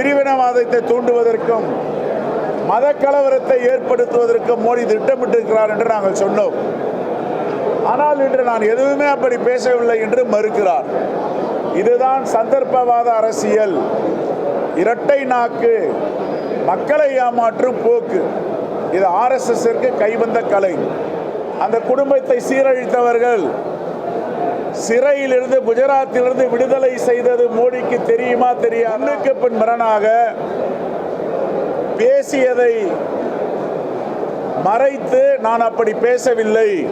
பிரிவினவாதத்தை தூண்டுவதற்கும் மத கலவரத்தை ஏற்படுத்துவதற்கும் மோடி திட்டமிட்டிருக்கிறார் என்று நாங்கள் சொன்னோம். ஆனால் இன்று நான் எதுவுமே அப்படி பேசவில்லை என்று மறுக்கிறார். இதுதான் சந்தர்ப்பவாத அரசியல். இரட்டை நாக்கு மக்களை ஏமாற்றும் போக்கு. இது ஆர்எஸ்எஸ்ற்கு கைவந்த கலை. அந்த குடும்பத்தை சீரழித்தவர்கள் சிறையிலிருந்து குஜராத்திலிருந்து விடுதலை செய்தது மோடிக்கு தெரியுமா தெரியாதுக்கு பின் மரணாக பேசியதை மறைத்து நான் அப்படி பேசவில்லை.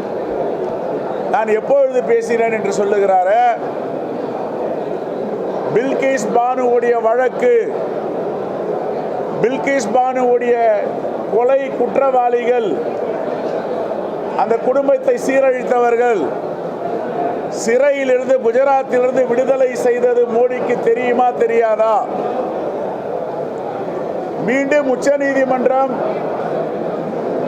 நான் எப்பொழுது பேசினேன் என்று சொல்லுகிறார? பில்கிஸ் பானுவுடைய வழக்கு பில்கிஸ் பானுவுடைய கொலை குற்றவாளிகள் அந்த குடும்பத்தை சீரழித்தவர்கள் சிறையிலிருந்து குஜராத்திலிருந்து விடுதலை செய்தது மோடிக்கு தெரியுமா தெரியாதா? மீண்டும் உச்ச நீதிமன்றம்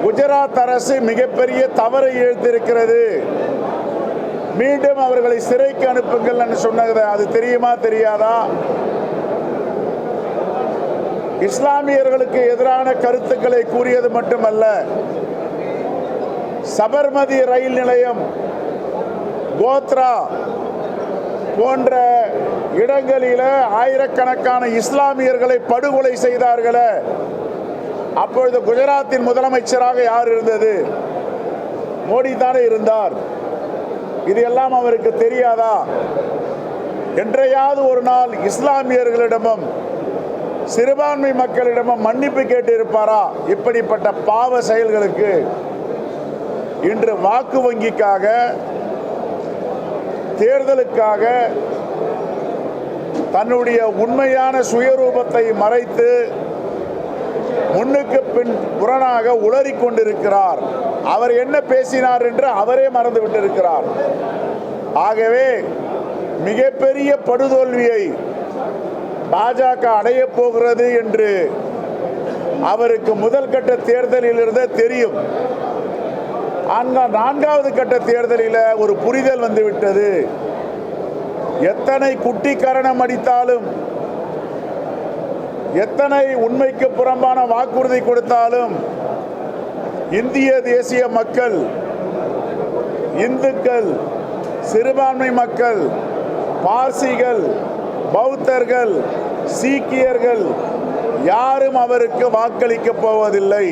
குஜராத் அரசு மிகப்பெரிய தவறை இழுத்திருக்கிறது மீண்டும் அவர்களை சிறைக்கு அனுப்புங்கள் என்று சொன்னது அது தெரியுமா தெரியாதா? இஸ்லாமியர்களுக்கு எதிரான கருத்துக்களை கூறியது மட்டுமல்ல சபர்மதி ரயில் நிலையம் கோத்ரா போன்ற இடங்களில ஆயிரக்கணக்கான இஸ்லாமியர்களை படுகொலை செய்தார்களே. அப்பொழுது குஜராத்தின் முதலமைச்சராக யார் இருந்தது? மோடி தானே இருந்தார். இது எல்லாம் அவருக்கு தெரியாதா? என்றையாவது ஒரு நாள் இஸ்லாமியர்களிடமும் சிறுபான்மை மக்களிடமும் மன்னிப்பு கேட்டு இருப்பாரா இப்படிப்பட்ட பாவ செயல்களுக்கு இன்று வாக்கு வங்கிக்காக தேர்தலுக்காக தன்னுடைய உண்மையான சுயரூபத்தை மறைத்து முன்னுக்கு பின் புறனாக உளறி கொண்டிருக்கிறார். அவர் என்ன பேசினார் என்று அவரே மறந்து விட்டிருக்கிறார். ஆகவே மிகப்பெரிய படுதோல்வியை பாஜக அடைய போகிறது என்று அவருக்கு முதல் கட்ட தேர்தலில் இருந்தே தெரியும். அங்க நான்காவது கட்ட தேர்தலில் ஒரு புரிதல் வந்துவிட்டது. எத்தனை குட்டி கரணம் அடித்தாலும் எத்தனை உண்மைக்கு புறம்பான வாக்குறுதி கொடுத்தாலும் இந்திய தேசிய மக்கள் இந்துக்கள் சிறுபான்மை மக்கள் பார்சிகள் பௌத்தர்கள் சீக்கியர்கள் யாரும் அவருக்கு வாக்களிக்க போவதில்லை.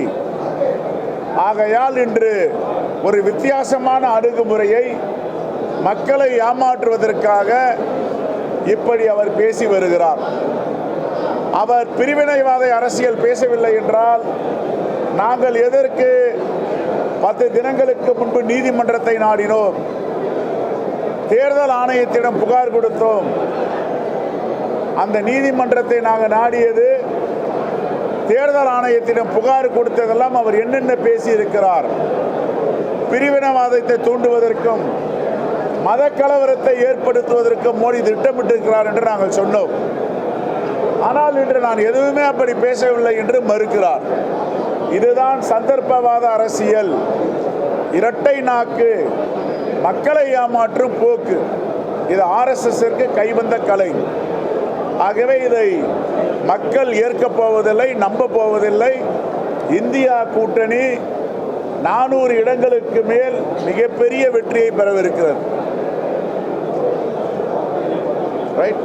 ஆகையால் இன்று ஒரு வித்தியாசமான அணுகுமுறையை மக்களை ஏமாற்றுவதற்காக இப்படி அவர் பேசி வருகிறார். அவர் பிரிவினைவாத அரசியல் பேசவில்லை என்றால் நாங்கள் எதற்கு பத்து தினங்களுக்கு முன்பு நீதிமன்றத்தை நாடினோம்? தேர்தல் ஆணையத்திடம் புகார் கொடுத்தோம். அந்த நீதிமன்றத்தை நாங்கள் நாடியது தேர்தல் ஆணையத்திடம் புகார் கொடுத்ததெல்லாம் அவர் என்னென்ன பேசியிருக்கிறார்? பிரிவினவாதத்தை தூண்டுவதற்கும் மத கலவரத்தை ஏற்படுத்துவதற்கும் மோடி திட்டமிட்டிருக்கிறார் என்று நாங்கள் சொன்னோம். ஆனால் இன்று நான் எதுவுமே அப்படி பேசவில்லை என்று மறுக்கிறார். இதுதான் சந்தர்ப்பவாத அரசியல். இரட்டை நாக்கு மக்களை ஏமாற்றும் போக்கு. இது ஆர்எஸ்எஸ்க்கு கைவந்த கலை. ஆகவே இதை மக்கள் ஏற்கப் போவதில்லை நம்ப போவதில்லை. இந்தியா கூட்டணி நானூறு இடங்களுக்கு மேல் மிகப்பெரிய வெற்றியை பெறவிருக்கிறது. ரைட்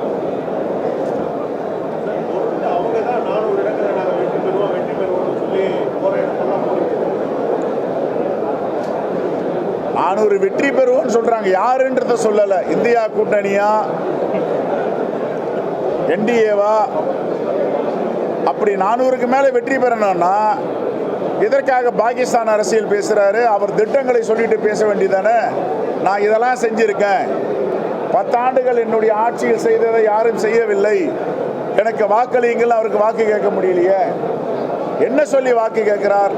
அவங்க தான் நானூறு இடங்களை நாங்கள் வெற்றி பெறுவோம் வெற்றி சொல்லி நானூறு வெற்றி பெறுவோம்னு சொல்றாங்க. யாருன்றத சொல்லல. இந்தியா கூட்டணியா? என்டிஏவா அப்படி நானூறுக்கு மேல வெற்றி பெறணும்னா இதற்காக பாகிஸ்தான் அரசியல் பேசுகிறாரு அவர் திட்டங்களை சொல்லிட்டு பேச வேண்டியதானே? நான் இதெல்லாம் செஞ்சிருக்கேன். பத்தாண்டுகள் என்னுடைய ஆட்சியில் செய்ததை யாரும் செய்யவில்லை. எனக்கு வாக்களியுங்கள் அவருக்கு வாக்கு கேட்க முடியலையே. என்ன சொல்லி வாக்கு கேட்கிறார்?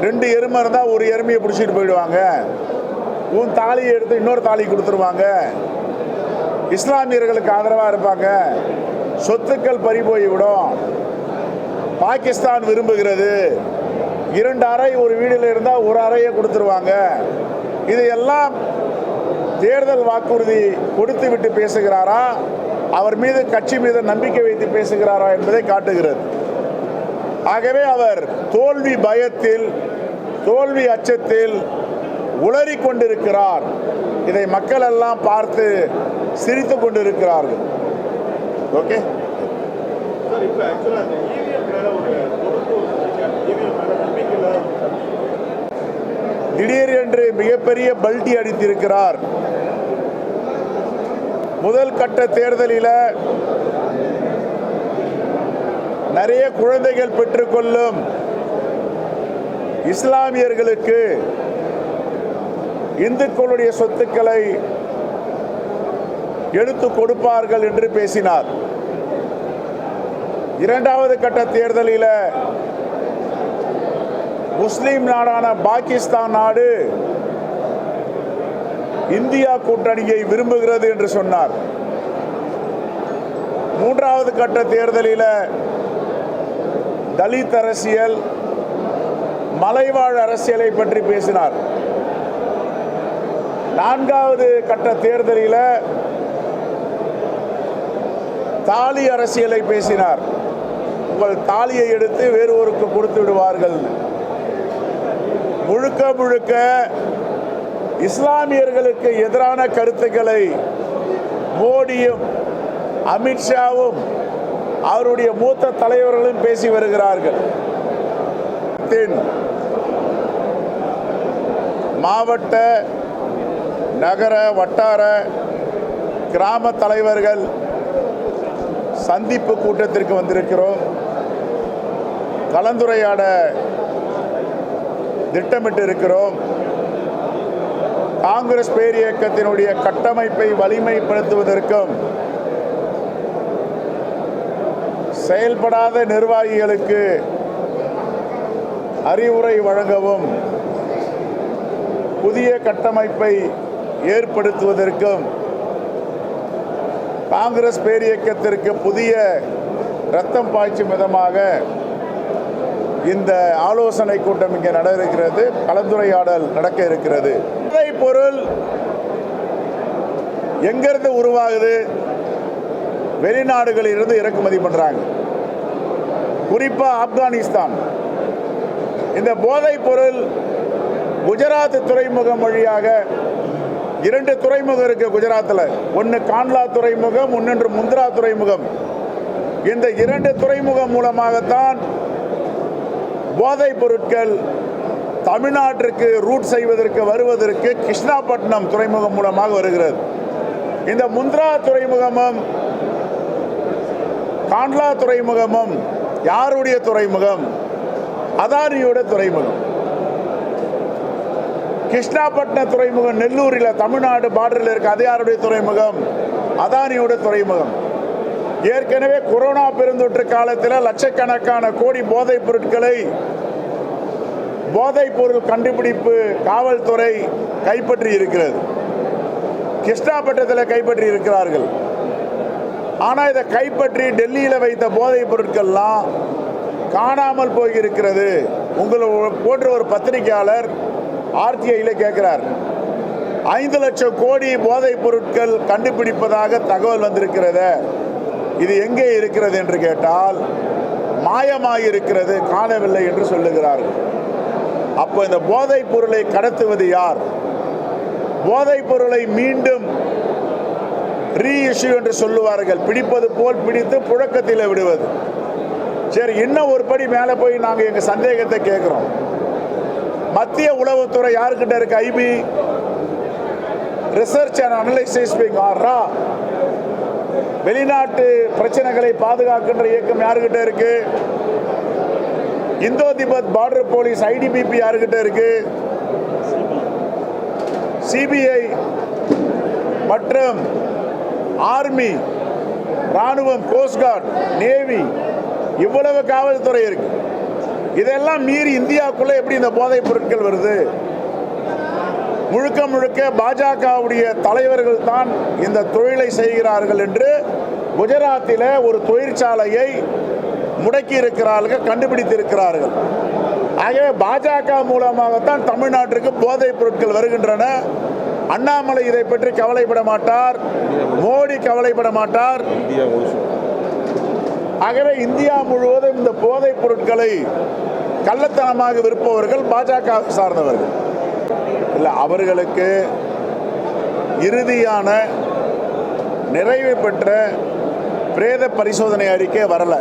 ரெண்டு எருமை இருந்தால் ஒரு எருமையை பிடிச்சிட்டு போயிடுவாங்க. உன் தாலியை எடுத்து இன்னொரு தாலி கொடுத்துருவாங்க. இஸ்லாமியர்களுக்கு ஆதரவாக இருப்பாங்க. சொத்துக்கள் பறி போய்விடும் பாகிஸ்தான் விரும்புகிறது. இரண்டு அறை ஒரு வீடில் இருந்தால் ஒரு அறையை கொடுத்துருவாங்க. இதையெல்லாம் தேர்தல் வாக்குறுதி கொடுத்து விட்டு பேசுகிறாரா? அவர் மீது கட்சி மீது நம்பிக்கை வைத்து பேசுகிறாரா என்பதை காட்டுகிறது. ஆகவே அவர் தோல்வி பயத்தில் தோல்வி அச்சத்தில் உளறி கொண்டிருக்கிறார். இதை மக்கள் எல்லாம் பார்த்து சிரித்து கொண்டிருக்கிறார்கள். ஓகே சார் இப்போ ஆக்சுவலாக அந்த இவிஎம் மேலே ஒரு பொறுப்பு இவிஎம் மேலே நம்பிக்கை இல்லாத திடீர் என்று மிகப்பெரிய பல்டி அடித்திருக்கிறார். முதல் கட்ட தேர்தலில் நிறைய குழந்தைகள் பெற்றுக்கொள்ளும் இஸ்லாமியர்களுக்கு இந்துக்களுடைய சொத்துக்களை எடுத்து கொடுப்பார்கள் என்று பேசினார். இரண்டாவது கட்ட தேர்தலில் முஸ்லீம் நாடான பாகிஸ்தான் நாடு இந்தியா கூட்டணியை விரும்புகிறது என்று சொன்னார். மூன்றாவது கட்ட தேர்தலில் தலித் அரசியல் மலைவாழ் அரசியலை பற்றி பேசினார். நான்காவது கட்ட தேர்தலில் தாலி அரசியலை பேசினார். உங்கள் தாலியை எடுத்து வேறு ஒருக்கு கொடுத்து விடுவார்கள். முழுக்க முழுக்க இஸ்லாமியர்களுக்கு எதிரான கருத்துக்களை மோடியும் அமித்ஷாவும் அவருடைய மூத்த தலைவர்களும் பேசி வருகிறார்கள். மாவட்ட நகர வட்டார கிராம தலைவர்கள் சந்திப்பு கூட்டத்திற்கு வந்திருக்கிறோம். கலந்துரையாட திட்டமிட்டு இருக்கிறோம் காங்கிரஸ் பேரியக்கத்தினுடைய கட்டமைப்பை வலிமைப்படுத்துவதற்கும் செயல்படாத நிர்வாகிகளுக்கு அறிவுரை வழங்கவும் புதிய கட்டமைப்பை ஏற்படுத்துவதற்கும் காங்கிரஸ் பேரியக்கத்திற்கு புதிய ரத்தம் பாய்ச்சும் விதமாக இந்த ஆலோசனை கூட்டம் இங்கே நட இருக்கிறது கலந்துரையாடல் நடக்க இருக்கிறது. பொருள் எங்கிருந்து உருவாகுது? வெளிநாடுகளில் இருந்து இறக்குமதி பண்றாங்க. குறிப்பாக ஆப்கானிஸ்தான். இந்த போதைப் பொருள் குஜராத் துறைமுகம் வழியாக இரண்டு துறைமுகம் இருக்கு குஜராத்தில். ஒன்று கான்லா துறைமுகம் இன்னொன்று முந்திரா துறைமுகம். இந்த இரண்டு துறைமுகம் மூலமாகத்தான் போதைப் பொருட்கள் தமிழ்நாட்டிற்கு ரூட் செய்வதற்கு வருவதற்கு கிருஷ்ணாபட்டினம் துறைமுகம் மூலமாக வருகிறது. இந்த முந்திரா துறைமுகமும் காண்ட்லா துறைமுகமும் யாருடைய துறைமுகம்? அதானியோட துறைமுகம். கிருஷ்ணாபட்டின துறைமுகம் நெல்லூரில் தமிழ்நாடு பார்டரில் இருக்க அது யாருடைய துறைமுகம்? அதானியோட துறைமுகம். ஏற்கனவே கொரோனா பெருந்தொற்று காலத்தில் லட்சக்கணக்கான கோடி போதைப் பொருட்களை போதைப் பொருள் கண்டுபிடிப்பு காவல்துறை கைப்பற்றி இருக்கிறது. கிருஷ்ணாபட்டினத்தில் கைப்பற்றி இருக்கிறார்கள். ஆனால் இதை கைப்பற்றி டெல்லியில் வைத்த போதைப் பொருட்கள்லாம் காணாமல் போயிருக்கிறது. உங்களை போன்ற ஒரு பத்திரிகையாளர் ஆர்டிஐயில் கேட்கிறார் ஐந்து லட்சம் கோடி போதைப் பொருட்கள் கண்டுபிடிப்பதாக தகவல் வந்திருக்கிறத இது எங்கே இருக்கிறது என்று கேட்டால் மாயமாயிருக்கிறது காணவில்லை என்று சொல்லுகிறார்கள். அப்போ இந்த போதைப் பொருளை கடத்துவது யார்? போதைப் பொருளை மீண்டும் ரீஇஷ்யூ என்று சொல்லுவார்கள். பிடிப்பது போல் பிடித்து புழக்கத்தில் விடுவது. சரி இன்னும் ஒரு படி மேலே போய் நாங்கள் எங்கள் சந்தேகத்தை கேட்குறோம். மத்திய உளவுத்துறை யாருக்கிட்ட இருக்கு ஐபி? ரிசர்ச் அண்ட் அனலைசிஸ் ஆர்ரா? வெளிநாட்டு பிரச்சனைகளை பாதுகாக்கின்ற இயக்கம் யாருக்கிட்ட இருக்கு? Indo Tibet border police ITBP யாருக்கிட்ட இருக்கு? சிபிஐ மற்றும் ஆர்மி ராணுவம் கோஸ்ட்கார்ட் நேவி இவ்வளவு காவல்துறை இருக்கு. இதெல்லாம் மீறி இந்தியாவுக்குள்ள எப்படி இந்த போதைப் பொருட்கள் வருது? முழுக்க முழுக்க பாஜகவுடைய தலைவர்கள் தான் இந்த தொழிலை செய்கிறார்கள் என்று குஜராத்தில் ஒரு தொழிற்சாலையை முடக்கி இருக்கிறார்கள் கண்டுபிடித்திருக்கிறார்கள். ஆகவே பாஜக மூலமாகத்தான் தமிழ்நாட்டிற்கு போதைப் பொருட்கள் வருகின்றன. அண்ணாமலை இதை பற்றி கவலைப்பட மாட்டார். மோடி கவலைப்பட மாட்டார். ஆகவே இந்தியா முழுவதும் இந்த போதைப் பொருட்களை கள்ளத்தனமாக விற்பவர்கள் பாஜக சார்ந்தவர்கள். இல்லை அவர்களுக்கு இறுதியான நிறைவு பெற்ற பிரேத பரிசோதனை அறிக்கை வரலை.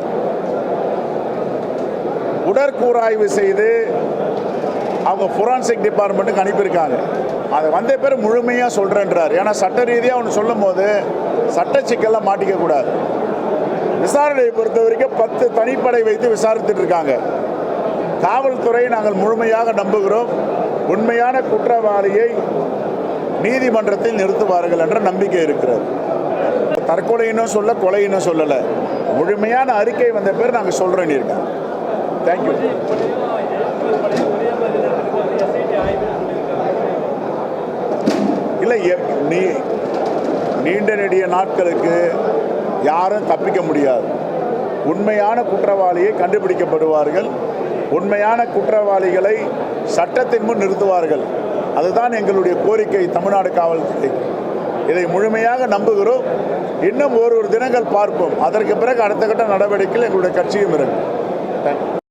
உடற்கூறாய்வு செய்து அவங்க ஃபொரான்சிக் டிபார்ட்மெண்ட்டுக்கு அனுப்பியிருக்காங்க. அதை வந்த பேர் முழுமையாக சொல்கிறேன்றார் ஏன்னா சட்ட ரீதியாக ஒன்று சொல்லும் போது சட்ட சிக்கல்லாம் மாட்டிக்க கூடாது. விசாரணையை பொறுத்த வரைக்கும் பத்து தனிப்படை வைத்து விசாரித்துட்டு இருக்காங்க. காவல்துறை நாங்கள் முழுமையாக நம்புகிறோம். உண்மையான குற்றவாளியை நீதிமன்றத்தில் நிறுத்துவார்கள் என்ற நம்பிக்கை இருக்கிறது. தற்கொலையினும் சொல்ல கொலையினும் சொல்லலை. முழுமையான அறிக்கை வந்த பேர் நாங்கள் சொல்கிறேன்னு இருக்கோம் தேங்க்யூ இல்லை நீ நீண்ட நெடிய நாட்களுக்கு யாரும் தப்பிக்க முடியாது. உண்மையான குற்றவாளியை கண்டுபிடிக்கப்படுவார்கள். உண்மையான குற்றவாளிகளை சட்டத்தின் முன் நிறுத்துவார்கள். அதுதான் எங்களுடைய கோரிக்கை தமிழ்நாடு காவல்துறை. இதை முழுமையாக நம்புகிறோம். இன்னும் ஒரு ஒரு தினங்கள் பார்ப்போம். அதற்கு பிறகு அடுத்த கட்ட நடவடிக்கையில் எங்களுடைய கட்சியும் இருக்கும்